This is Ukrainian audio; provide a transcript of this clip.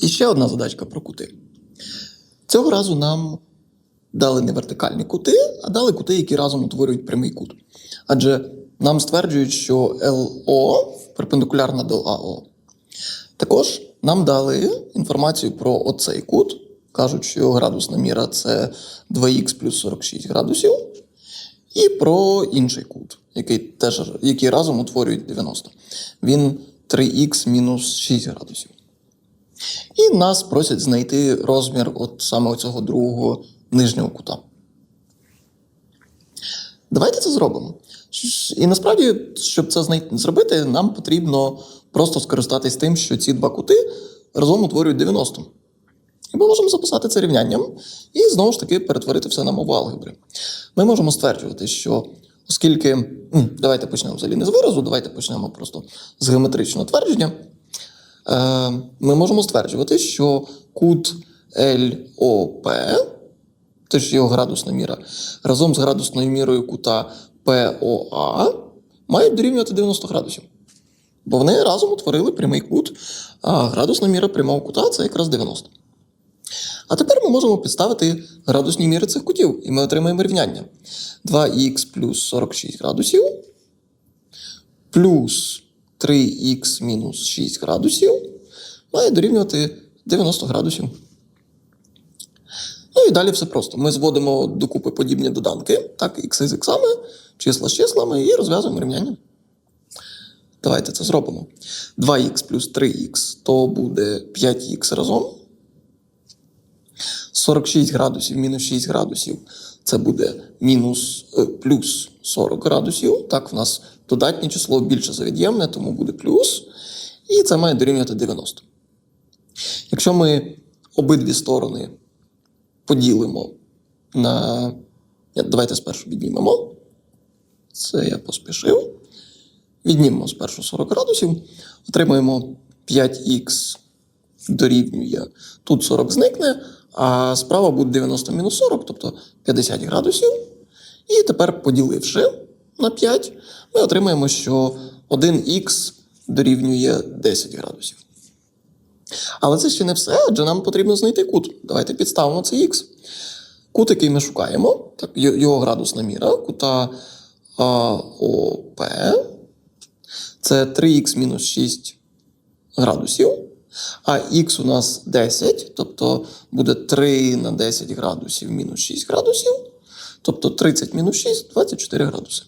І ще одна задачка про кути. Цього разу нам дали не вертикальні кути, а дали кути, які разом утворюють прямий кут. Адже нам стверджують, що ЛО перпендикулярна до АО. Також нам дали інформацію про оцей кут. Кажуть, що його градусна міра це 2х плюс 46 градусів. І про інший кут, який теж який разом утворюють 90. Він 3х мінус 6 градусів. І нас просять знайти розмір от саме цього другого нижнього кута. Давайте це зробимо. І насправді, щоб це зробити, нам потрібно просто скористатись тим, що ці два кути разом утворюють 90. І ми можемо записати це рівнянням і знову ж таки перетворити все на мову алгебри. Ми можемо стверджувати, що оскільки. Давайте почнемо взагалі не з виразу, давайте почнемо просто з геометричного твердження. Е, Ми можемо стверджувати, що кут ЛОП, тож його градусна міра, разом з градусною мірою кута ПОА мають дорівнювати 90 градусів. Бо вони разом утворили прямий кут, а градусна міра прямого кута це якраз 90. А тепер ми можемо підставити градусні міри цих кутів, і ми отримаємо рівняння. 2х плюс 46 градусів плюс 3х мінус 6 градусів має дорівнювати 90 градусів. Ну і далі все просто. Ми зводимо докупи подібні доданки, так, ікси з іксами, числа з числами, і розв'язуємо рівняння. Давайте це зробимо. 2х плюс 3х то буде 5х разом. 46 градусів мінус 6 градусів це буде мінус е, плюс 40 градусів. Так, в нас додатнє число більше за від'ємне, тому буде плюс. І це має дорівнювати 90. Якщо ми обидві сторони поділимо на. Давайте спершу віднімемо. Це я поспішив. Віднімемо спершу 40 градусів, отримаємо 5х дорівнює. Тут 40 зникне, а справа буде 90 мінус 40, тобто 50 градусів. І тепер, поділивши на 5, ми отримаємо, що 1х дорівнює 10 градусів. Але це ще не все, адже нам потрібно знайти кут. Давайте підставимо цей х. Кут, який ми шукаємо, його градусна міра, кута АОП, це 3х мінус 6 градусів. А х у нас 10, тобто буде 3 на 10 градусів мінус 6 градусів. Тобто 30 мінус 6 24 градуси.